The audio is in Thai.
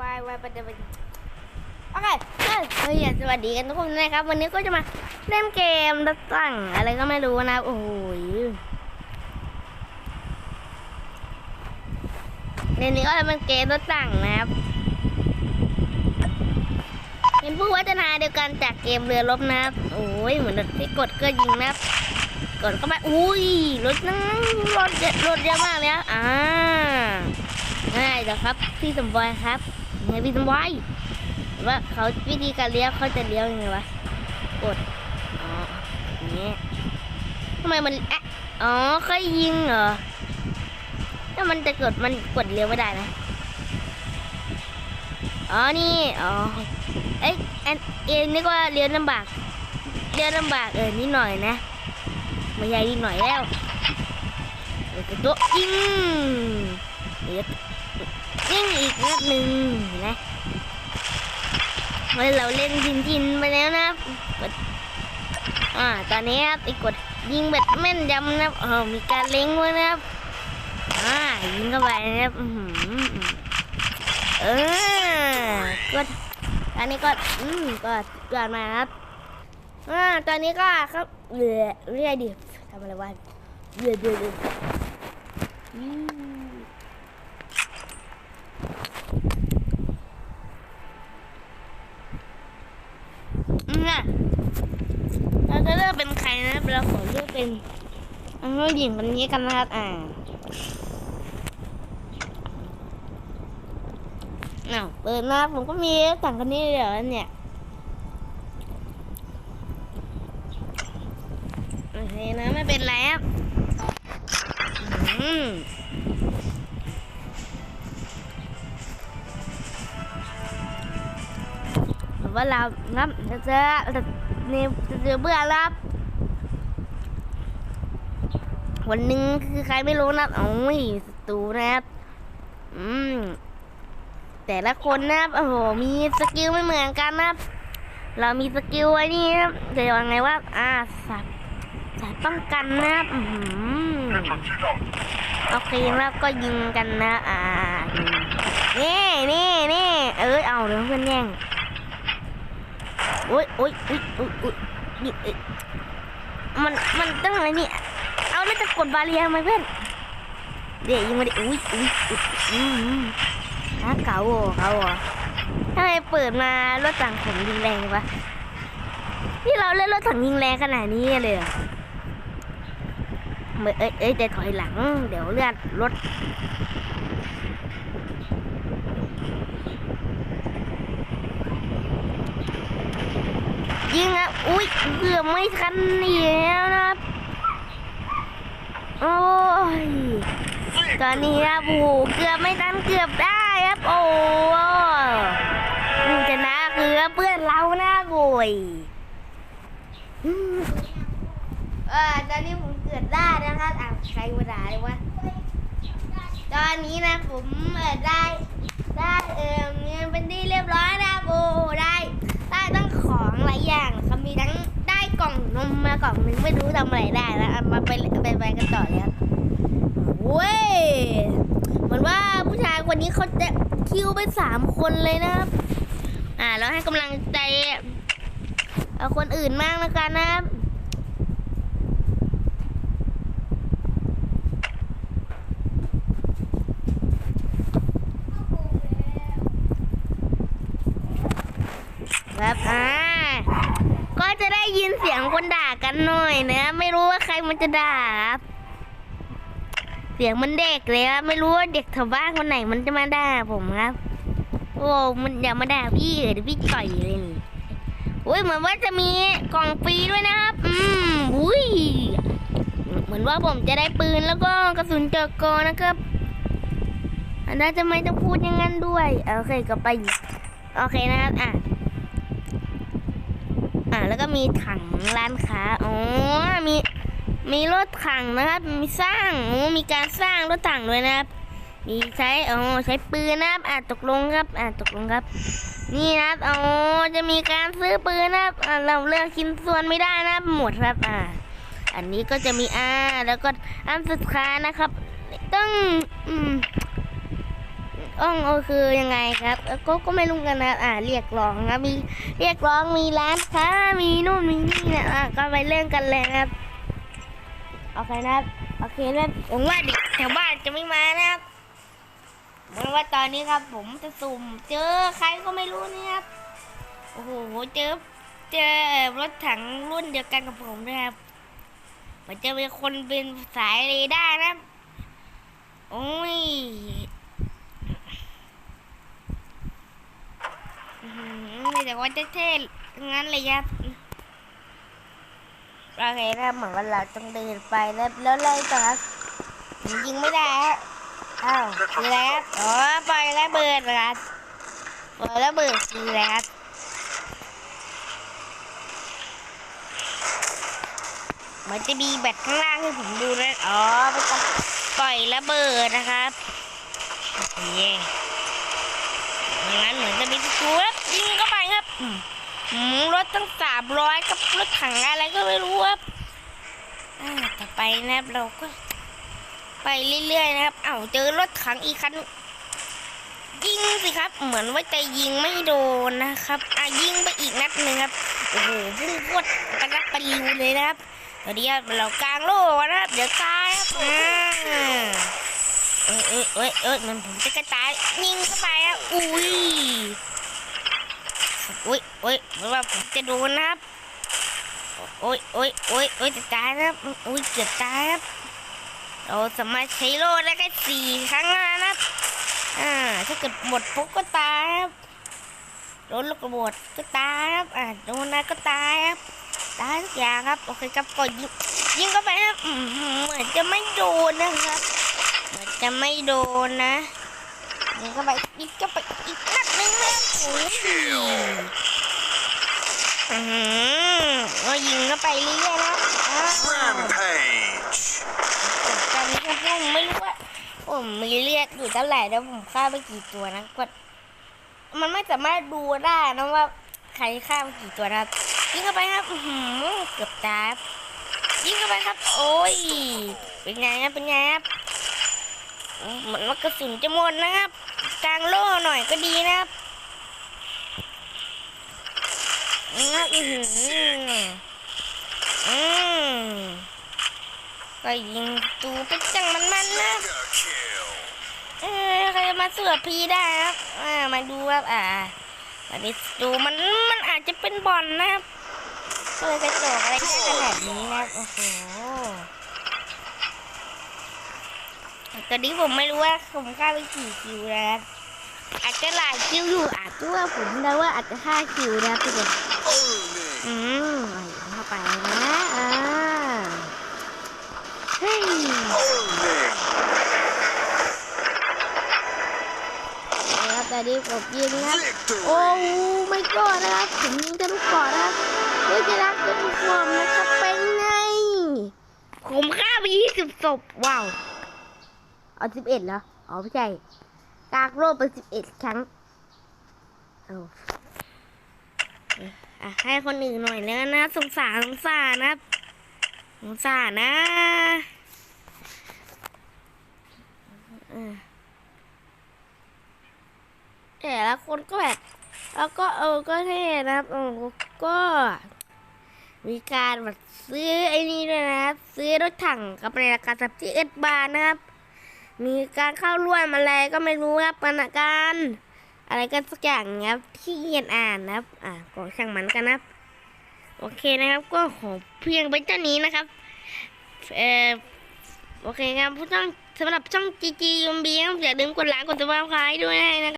วายวายประเดี๋ยวโอเคเฮ้ยสวัสดีกันทุกคนนะครับ วันนี้ก็จะมาเล่นเกมรถตั้งอะไรก็ไม่รู้นะโอ้โหในนี้ก็จะเป็นเกมรถตั้งนะครับเป็นผู้วัฒนาเดียวกันจากเกมเรือรบนะครับ โอ้ยเหมือนที่กดก็ยิงนะครับกดเข้าไปอุ้ยรถนั่งรถเยอะรถเยอะมากเลยครับอ่าง่ายเดี๋ยวครับ พี่สมบอยครับ ไงพี่สมบอยว่าเขาวิธีการเลี้ยวเขาจะเลี้ยวยังไงวะกดอ๋ออย่างเงี้ยทำไมมันแอะอ๋อค่อยยิงเหรอถ้ามันจะกดมันกดเลี้ยวไม่ได้นะอ๋อนี่อ๋อเอ้ยอันเอ็นนึกว่าเลี้ยวลำบากเลี้ยวลำบากเออนิดหน่อยนะไม่ใหญ่นิดหน่อยแล้วเดี๋ยวจะโต๊ะยิงเดี๋ยว ยิงอีกนัดหนึ่งนไหมเมื่อเราเล่นจินจินไปแล้วนะกดอ่าตอนนี้ครับไอ้กดยิงแบบแม่นยำนะครับเออมีการเล็งไว้นะครับอ่ายิงเข้าไปนะครับอือหือเออกดอันนี้ก็อืมก็เกิดมาครับอ่าตอนนี้ก็ครับเหลือเรื่อยดิทำอะไรวะเหลือเดือดอืมอืมน่ะเราจะเลือกเป็นใครนะเราขอ เป็นนผู้หญิงคนนี้กันนะครับอ่าอ้าวเปิดมาผมก็มีสั่งคนนี้เดี๋ยวเนี่ยโอเคนะไม่เป็นไรครับอืมแต่ว่าเราครับจะเจอจะเนี่ยจะเจอเบื่อแล้ว ครับวันหนึ่งคือใครไม่รู้นะโอ้ยศัตรูนะครับอืมแต่ละคนนะครับโอ้โหมีสกิลไม่เหมือนกันนะครับเรามีสกิลไว้นี่ครับจะยังไงว่า อ่าสับสายป้องกันนะครับอื้อหือโอเคแล้วก็ยิงกันนะ อ่านี่นี่นี่เออเอาเดี๋ยวเพื่อนแย่งโอ้ยโอ้ยโอ้ยโอ้ยโอ้ยนี่เอ้ยมันมันตั้งอะไรเนี่ย เอาแล้วจะกดบาเรียทำไมเพื่อนเดี๋ยวยิงมาดิอุ้ยอุ้ยอุ้ยอืมอืมอะเก่าอะเก่าอะทำไมเปิดมารถถังผมยิงแรงวะนี่เราเล่นรถถังยิงแรงขนาดนี้เลยเหรอเมื่อเอ้ยเอ้ยแต่ถอยหลัง เดี๋ยวเลือดรถยิงอะอุ้ยเกือบไม่ทันนี่แล้วนะครับ โอ้ยตอนนี้ครับโอ้โหเกือบไม่ทันเกือบได้ครับโอ้โหผู้ชนะคือเพื่อนเราหนะโวยอืมเออตอนนี้ผมเกือบได้นะครับอะใครมาด่าเลยวะตอนนี้นะผมเออได้ ได้เออเงินเป็นที่เรียบร้อยนะโอ้ได้ได้ตั้งของหลายอย่างนะครับมีทั้ง ได้กล่องนมมากล่องหนึงไม่รู้ทำอะไรได้แล้วมาไปไปไปกันต่อเลยครับเว้ยเหมือนว่าผู้ชายคนนี้เขาจะคิวไปสามคนเลยนะครับ อ่า แล้วให้กำลังใจเอาคนอื่นมากแล้วกันนะครับครับอ่า ก็จะได้ยินเสียงคนด่ากันหน่อยนะ ไม่รู้ว่าใครมันจะด่าครับเสียงมันเด็กเลยครับไม่รู้ว่าเด็กแถวบ้านคนไหนมันจะมาด่าผมครับ โอ้มันอย่ามาด่าพี่เดี๋ยวพี่ต่อยเลยนี่โอ้ยเหมือนว่าจะมีกล่องฟรีด้วยนะครับ อืมอุ้ยเหมือนว่าผมจะได้ปืนแล้วก็กระสุนเจอกอนะครับอันนั้นจะไม่ต้องพูดอย่างนั้นด้วยโอเคก็ไป โอเคนะครับอะ มีถังร้านค้าอ๋อมีมีรถถังนะครับ มีสร้างโอ้มีการสร้างรถถังด้วยนะครับ มีใช้อ๋อใช้ปืนนะครับอ่าตกลงครับอ่าตกลงครับ นี่นะครับอ๋อจะมีการซื้อปืนนะครับอ่าเราเลือกชิ้นส่วนไม่ได้นะครับ หมดครับอ่าอันนี้ก็จะมีอ่าแล้วก็อันสุดท้ายนะครับ ต้องอืม อ้องโอคือยังไงครับ ก็ก็ไม่รู้กันนะอ่าเรียกร้องครับมีเรียกร้องมีร้านค้ามีนู่นมีนี่นะอะก็ไปเรื่องกันเลยครับโอเคนะครับโอเคนะครับผมว่าเด็กแถวบ้านจะไม่มานะครับเหมือนว่าตอนนี้ครับ ผมจะสุ่มเจอใครก็ไม่รู้นี่ยครับโอ้โหเจอเจอรถถังรุ่นเดียวกันกับผมด้วยครับมือนจะเป็นคนเป็นสายเรดาร์นะครับโอ้ย อื้อ แต่ว่าเท่ๆทั้งนั้นเลยครับโอเคนะเหมือนว่าเราต้องเดินไปแล้วแล้วอะไรต่อครับยิงไม่ได้ฮะอ้าวคืออะไรครับอ๋อปล่อยระเบิดเหรอครับปล่อยระเบิดคืออะไรครับเหมันจะมีแบตข้างล่างให้ผมดูนะอ๋อเป็นการปล่อยระเบิดนะครับโอเคงั้นเหมือนจะมีสกูครับยิงเข้าไปค รถตั้งสามร้อยกับรถถังอะไรก็ไม่รู้ครับอ่าต่อไปนะครับเราก็ ไปเรื่อยๆนะครับ เอ้าเจอรถถังอีกคันยิงสิครับ เหมือนว่าจะยิงไม่โดนนะครับอะยิงไปอีกนัดหนึ่งครับโอ้โหพุ่งพวดกระนับปลิวเลยนะครับตอนนี้เรากลางโล่นะครับ เดี๋ยวตายครับอ่าเอ้ยเอ้ยเอ้ยเอ้ยมันผมจะกระจายยิงเข้าไปอะอุ้ย อุ้ยอุ้ยเหมือนว่าผมจะโดนนะครับโอ้ยโอ้ยโอ้ยโอ้ยจะตายครับอุ้ยเกือบตายครับเราสามารถใช้โล่ได้แค่สี่ครั้งแล้วนะครับอ่าถ้าเกิดหมดปุ๊บก็ตายครับโดนลูกกระบอกก็ตายครับอ่าโดนอะก็ตายครับตายทุกอย่างครับโอเคครับก็ยิงยิงเข้าไปครับเหมือนจะไม่โดนนะครับเหมันจะไม่โดนนะ ยิงเข้าไปยิงเข้าไปอีกนัดหนึ่งนะโอ้ยอือก็ยิงเข้าไปเรื่อยๆนะอ้า Rampage. ตอนนี้ครับผมไม่รู้ว่าผมมีเลือดอยู่เท่าไหร่แล้วผมฆ่าไปกี่ตัวนะกดมันไม่สามารถดูได้นะว่าใครฆ่าไปกี่ตัวนะครับยิงเข้าไปครับอือหือเกือบตายครับยิงเข้าไปครับ โอ้ยเป็นไงครับเป็นไงครับเหมือนว่ากระสุนจะหมดนะครับ กลางโล่หน่อยก็ดีนะครับนะอือหืออืมก็ยิงตูไปจังมันมันๆนะเออใครจะมาเสือพีได้ครับอ่ามาดูครับอ่ามาดิดูมันมันอาจจะเป็นบอลนะครับก็เลยกระจกอะไรได้ขนาดนี้นะครับโอ้โห ตอนนี้ผมไม่รู้ว่าผมฆ่าไปกี่คิวนะครับอาจจะหลายคิวอยู่อาจจะว่าผมเดาว่าอาจจะห้าคิวนะครับทุกคน Owning. อืมเอาเข้าไปนะอ่าเฮ้ย Owning. นะครับแต่ดีผมยิงนะครับ Victory. โอ้ไม่ก็นะครับผมยิงทะลุเกาะนะครับเพื่อจะรักจะทุกความนะครับเป็นไง ผมฆ่าไปยี่สิบศพว้าว เอาสิบเอ็ดเหรอ อ๋อไม่ใช่กากโลกไปสิบเอ็ดครั้ง เอาอะให้คนอื่นหน่อยแล้วนะสงสารสงสารนะสงสารนะเออแต่ละคนก็แบบแล้วก็เออก็เท่นะครับเออก็ มีการแบบซื้อไอ้นี่ด้วยนะครับ ซื้อรถถังกับในราคาสับที่เอ็ดบาทนะครับ มีการเข้าร่วมอะไรก็ไม่รู้ครับกันกันอะไรกันสักอย่างนะครับที่เรียนอ่านนะครับ อ่าก็ช่างมันกันนะครับ โอเคนะครับ ก็ขอเพียงเป็นเท่านี้นะครับเออโอเคครับผู้ช่องสำหรับช่องจีจียมบีอย่าลืมกดไลค์กดติดตามใครด้วยนะครับ